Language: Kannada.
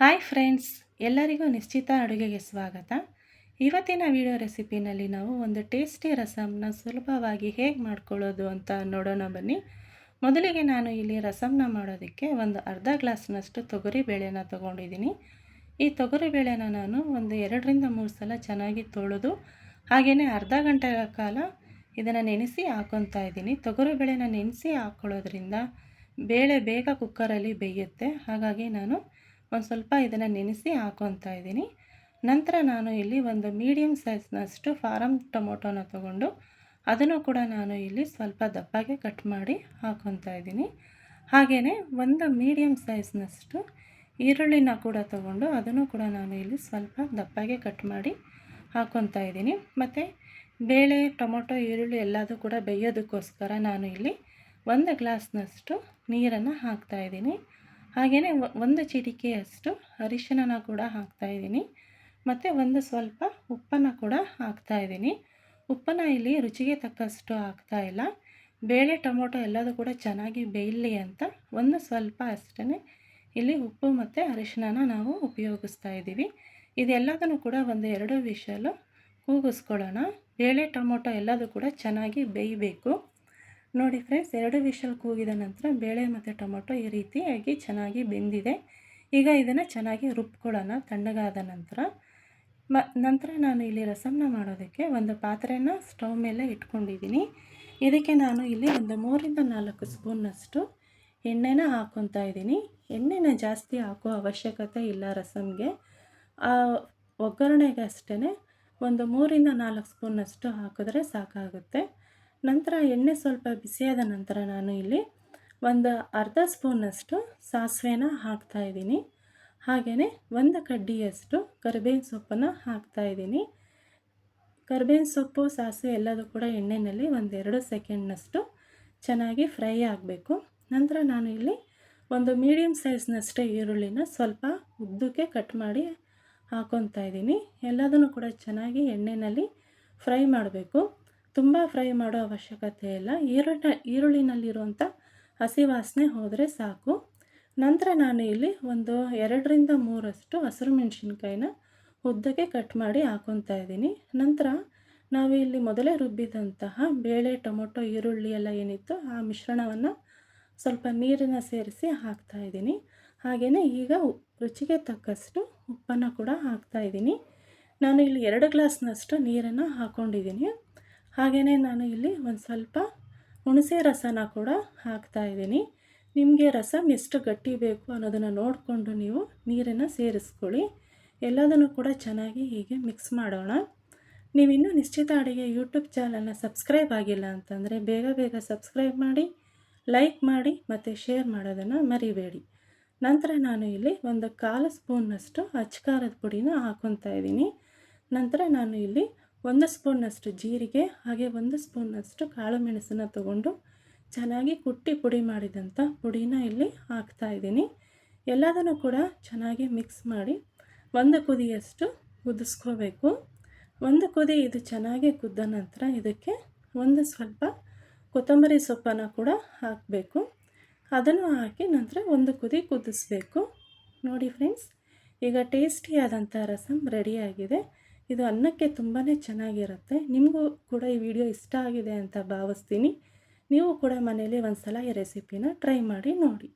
ಹಾಯ್ ಫ್ರೆಂಡ್ಸ್ ಎಲ್ಲರಿಗೂ ನಿಶ್ಚಿತ ಅಡುಗೆಗೆ ಸ್ವಾಗತ. ಇವತ್ತಿನ ವಿಡಿಯೋ ರೆಸಿಪಿನಲ್ಲಿ ನಾವು ಒಂದು ಟೇಸ್ಟಿ ರಸಮ್ನ ಸುಲಭವಾಗಿ ಹೇಗೆ ಮಾಡ್ಕೊಳ್ಳೋದು ಅಂತ ನೋಡೋಣ ಬನ್ನಿ. ಮೊದಲಿಗೆ ನಾನು ಇಲ್ಲಿ ರಸಮ್ನ ಮಾಡೋದಕ್ಕೆ ಒಂದು ಅರ್ಧ ಗ್ಲಾಸ್ನಷ್ಟು ತೊಗರಿ ಬೇಳೆನ ತೊಗೊಂಡಿದ್ದೀನಿ. ಈ ತೊಗರಿ ಬೇಳೆನ ನಾನು ಒಂದು ಎರಡರಿಂದ ಮೂರು ಸಲ ಚೆನ್ನಾಗಿ ತೊಳೆದು ಹಾಗೆಯೇ ಅರ್ಧ ಗಂಟೆಗಳ ಕಾಲ ಇದನ್ನು ನೆನೆಸಿ ಹಾಕೊತಾ ಇದ್ದೀನಿ. ತೊಗರಿ ಬೇಳೆನ ನೆನೆಸಿ ಹಾಕ್ಕೊಳ್ಳೋದ್ರಿಂದ ಬೇಳೆ ಬೇಗ ಕುಕ್ಕರಲ್ಲಿ ಬೇಯುತ್ತೆ. ಹಾಗಾಗಿ ನಾನು ಒಂದು ಸ್ವಲ್ಪ ಇದನ್ನು ನೆನೆಸಿ ಹಾಕೊತಾ ಇದ್ದೀನಿ. ನಂತರ ನಾನು ಇಲ್ಲಿ ಒಂದು ಮೀಡಿಯಮ್ ಸೈಜ್ನಷ್ಟು ಫಾರಮ್ ಟೊಮೊಟೊನ ತೊಗೊಂಡು ಅದನ್ನು ಕೂಡ ನಾನು ಇಲ್ಲಿ ಸ್ವಲ್ಪ ದಪ್ಪಗೆ ಕಟ್ ಮಾಡಿ ಹಾಕೊತಾ ಇದ್ದೀನಿ. ಹಾಗೆಯೇ ಒಂದು ಮೀಡಿಯಮ್ ಸೈಜ್ನಷ್ಟು ಈರುಳ್ಳಿನ ಕೂಡ ತೊಗೊಂಡು ಅದನ್ನು ಕೂಡ ನಾನು ಇಲ್ಲಿ ಸ್ವಲ್ಪ ದಪ್ಪಗೆ ಕಟ್ ಮಾಡಿ ಹಾಕೊತಾ ಇದ್ದೀನಿ. ಮತ್ತು ಬೇಳೆ, ಟೊಮೊಟೊ, ಈರುಳ್ಳಿ ಎಲ್ಲದೂ ಕೂಡ ಬೇಯೋದಕ್ಕೋಸ್ಕರ ನಾನು ಇಲ್ಲಿ ಒಂದು ಗ್ಲಾಸ್ನಷ್ಟು ನೀರನ್ನು ಹಾಕ್ತಾಯಿದ್ದೀನಿ ಹಾಗೆಯೇ ಒಂದು ಚಿಟಿಕೆಯಷ್ಟು ಅರಿಶಿಣನ ಕೂಡ ಹಾಕ್ತಾಯಿದ್ದೀನಿ ಮತ್ತು ಒಂದು ಸ್ವಲ್ಪ ಉಪ್ಪನ್ನು ಕೂಡ ಹಾಕ್ತಾಯಿದ್ದೀನಿ ಉಪ್ಪನ್ನು ಇಲ್ಲಿ ರುಚಿಗೆ ತಕ್ಕಷ್ಟು ಹಾಕ್ತಾ ಇಲ್ಲ. ಬೇಳೆ, ಟೊಮೊಟೊ ಎಲ್ಲದೂ ಕೂಡ ಚೆನ್ನಾಗಿ ಬೇಯಲಿ ಅಂತ ಒಂದು ಸ್ವಲ್ಪ ಅಷ್ಟೇ ಇಲ್ಲಿ ಉಪ್ಪು ಮತ್ತು ಅರಿಶಿಣನ ನಾವು ಉಪಯೋಗಿಸ್ತಾ ಇದ್ದೀವಿ. ಇದೆಲ್ಲದನ್ನು ಕೂಡ ಒಂದು ಎರಡು ವಿಷಲು ಕೂಗಿಸ್ಕೊಳ್ಳೋಣ. ಬೇಳೆ, ಟೊಮೊಟೊ ಎಲ್ಲದೂ ಕೂಡ ಚೆನ್ನಾಗಿ ಬೇಯಬೇಕು. ನೋಡಿ ಫ್ರೆಂಡ್ಸ್ ಎರಡು ವಿಷಲ್ ಕೂಗಿದ ನಂತರ ಬೇಳೆ ಮತ್ತು ಟೊಮೊಟೊ ಈ ರೀತಿಯಾಗಿ ಚೆನ್ನಾಗಿ ಬೆಂದಿದೆ. ಈಗ ಇದನ್ನು ಚೆನ್ನಾಗಿ ರುಬ್ಕೊಳ್ಳೋಣ. ತಣ್ಣಗಾದ ನಂತರ ಮ, ನಂತರ ನಾನು ಇಲ್ಲಿ ರಸಮ್ನ ಮಾಡೋದಕ್ಕೆ ಒಂದು ಪಾತ್ರೆನ ಸ್ಟವ್ ಮೇಲೆ ಇಟ್ಕೊಂಡಿದ್ದೀನಿ. ಇದಕ್ಕೆ ನಾನು ಇಲ್ಲಿ ಒಂದು ಮೂರಿಂದ ನಾಲ್ಕು ಸ್ಪೂನ್ನಷ್ಟು ಎಣ್ಣೆನ ಹಾಕ್ಕೊತಾ ಇದ್ದೀನಿ. ಎಣ್ಣೆನ ಜಾಸ್ತಿ ಹಾಕೋ ಅವಶ್ಯಕತೆ ಇಲ್ಲ ರಸಮ್ಗೆ. ಒಗ್ಗರಣೆಗೆ ಅಷ್ಟೇ ಒಂದು ಮೂರಿಂದ ನಾಲ್ಕು ಸ್ಪೂನಷ್ಟು ಹಾಕಿದ್ರೆ ಸಾಕಾಗುತ್ತೆ. ನಂತರ ಎಣ್ಣೆ ಸ್ವಲ್ಪ ಬಿಸಿಯಾದ ನಂತರ ನಾನು ಇಲ್ಲಿ ಒಂದು ಅರ್ಧ ಸ್ಪೂನಷ್ಟು ಸಾಸಿವೆನ ಹಾಕ್ತಾಯಿದ್ದೀನಿ ಹಾಗೆಯೇ ಒಂದು ಕಡ್ಡಿಯಷ್ಟು ಕರಿಬೇವಿನ ಸೊಪ್ಪನ್ನು ಹಾಕ್ತಾಯಿದ್ದೀನಿ ಕರಿಬೇವಿನ ಸೊಪ್ಪು, ಸಾಸಿವೆ ಎಲ್ಲದೂ ಕೂಡ ಎಣ್ಣೆಯಲ್ಲಿ ಒಂದೆರಡು ಸೆಕೆಂಡ್ನಷ್ಟು ಚೆನ್ನಾಗಿ ಫ್ರೈ ಆಗಬೇಕು. ನಂತರ ನಾನು ಇಲ್ಲಿ ಒಂದು ಮೀಡಿಯಮ್ ಸೈಜ್ನಷ್ಟೇ ಈರುಳ್ಳಿನ ಸ್ವಲ್ಪ ಉದ್ದಕ್ಕೆ ಕಟ್ ಮಾಡಿ ಹಾಕೊತಾ ಇದ್ದೀನಿ. ಎಲ್ಲದನ್ನು ಕೂಡ ಚೆನ್ನಾಗಿ ಎಣ್ಣೆಯಲ್ಲಿ ಫ್ರೈ ಮಾಡಬೇಕು. ತುಂಬ ಫ್ರೈ ಮಾಡೋ ಅವಶ್ಯಕತೆ ಇಲ್ಲ. ಈರುಳ್ಳಿ ಈರುಳ್ಳಿನಲ್ಲಿರುವಂಥ ಹಸಿ ವಾಸನೆ ಹೋದರೆ ಸಾಕು. ನಂತರ ನಾನು ಇಲ್ಲಿ ಒಂದು ಎರಡರಿಂದ ಮೂರಷ್ಟು ಹಸಿರು ಮೆಣಸಿನ್ಕಾಯಿನ ಉದ್ದಕ್ಕೆ ಕಟ್ ಮಾಡಿ ಹಾಕೊತಾ ಇದ್ದೀನಿ. ನಂತರ ನಾವು ಇಲ್ಲಿ ಮೊದಲೇ ರುಬ್ಬಿದಂತಹ ಬೇಳೆ, ಟೊಮೊಟೊ, ಈರುಳ್ಳಿ ಎಲ್ಲ ಏನಿತ್ತು ಆ ಮಿಶ್ರಣವನ್ನು ಸ್ವಲ್ಪ ನೀರನ್ನು ಸೇರಿಸಿ ಹಾಕ್ತಾ ಇದ್ದೀನಿ. ಹಾಗೆಯೇ ಈಗ ರುಚಿಗೆ ತಕ್ಕಷ್ಟು ಉಪ್ಪನ್ನು ಕೂಡ ಹಾಕ್ತಾ ಇದ್ದೀನಿ. ನಾನು ಇಲ್ಲಿ ಎರಡು ಗ್ಲಾಸ್ನಷ್ಟು ನೀರನ್ನು ಹಾಕ್ಕೊಂಡಿದ್ದೀನಿ ಹಾಗೆಯೇ ನಾನು ಇಲ್ಲಿ ಒಂದು ಸ್ವಲ್ಪ ಹುಣಸೆ ರಸನ ಕೂಡ ಹಾಕ್ತಾಯಿದ್ದೀನಿ ನಿಮಗೆ ರಸಮ್ ಎಷ್ಟು ಗಟ್ಟಿ ಬೇಕು ಅನ್ನೋದನ್ನು ನೋಡಿಕೊಂಡು ನೀವು ನೀರನ್ನು ಸೇರಿಸ್ಕೊಳ್ಳಿ. ಎಲ್ಲದನ್ನು ಕೂಡ ಚೆನ್ನಾಗಿ ಹೀಗೆ ಮಿಕ್ಸ್ ಮಾಡೋಣ. ನೀವಿನ್ನೂ ನಿಶ್ಚಿತ ಅಡುಗೆ ಯೂಟ್ಯೂಬ್ ಚಾನಲ್ನ ಸಬ್ಸ್ಕ್ರೈಬ್ ಆಗಿಲ್ಲ ಅಂತಂದರೆ ಬೇಗ ಬೇಗ ಸಬ್ಸ್ಕ್ರೈಬ್ ಮಾಡಿ, ಲೈಕ್ ಮಾಡಿ ಮತ್ತು ಶೇರ್ ಮಾಡೋದನ್ನು ಮರಿಬೇಡಿ. ನಂತರ ನಾನು ಇಲ್ಲಿ ಒಂದು ಕಾಲು ಸ್ಪೂನ್ನಷ್ಟು ಅಚ್ಕಾರದ ಪುಡಿನ ಹಾಕೊತಾ ಇದ್ದೀನಿ. ನಂತರ ನಾನು ಇಲ್ಲಿ ಒಂದು ಸ್ಪೂನ್ನಷ್ಟು ಜೀರಿಗೆ, ಹಾಗೆ ಒಂದು ಸ್ಪೂನ್ನಷ್ಟು ಕಾಳು ಮೆಣಸನ್ನ ತಗೊಂಡು ಚೆನ್ನಾಗಿ ಕುಟ್ಟಿ ಪುಡಿ ಮಾಡಿದಂಥ ಪುಡಿನ ಇಲ್ಲಿ ಹಾಕ್ತಾ ಇದ್ದೀನಿ. ಎಲ್ಲದನ್ನು ಕೂಡ ಚೆನ್ನಾಗಿ ಮಿಕ್ಸ್ ಮಾಡಿ ಒಂದು ಕುದಿಯಷ್ಟು ಕುದಿಸ್ಕೋಬೇಕು. ಒಂದು ಕುದಿ ಇದು ಚೆನ್ನಾಗಿ ಕುದ್ದ ನಂತರ ಇದಕ್ಕೆ ಒಂದು ಸ್ವಲ್ಪ ಕೊತ್ತಂಬರಿ ಸೊಪ್ಪನ್ನು ಕೂಡ ಹಾಕಬೇಕು. ಅದನ್ನು ಹಾಕಿ ನಂತರ ಒಂದು ಕುದಿ ಕುದಿಸ್ಬೇಕು. ನೋಡಿ ಫ್ರೆಂಡ್ಸ್, ಈಗ ಟೇಸ್ಟಿಯಾದಂಥ ರಸಮ್ ರೆಡಿಯಾಗಿದೆ. ಇದು ಅನ್ನಕ್ಕೆ ತುಂಬಾ ಚೆನ್ನಾಗಿರುತ್ತೆ. ನಿಮಗೂ ಕೂಡ ಈ ವಿಡಿಯೋ ಇಷ್ಟ ಆಗಿದೆ ಅಂತ ಭಾವಿಸ್ತೀನಿ. ನೀವು ಕೂಡ ಮನೇಲಿ ಒಂದು ಸಲ ಈ ರೆಸಿಪಿನ ಟ್ರೈ ಮಾಡಿ ನೋಡಿ.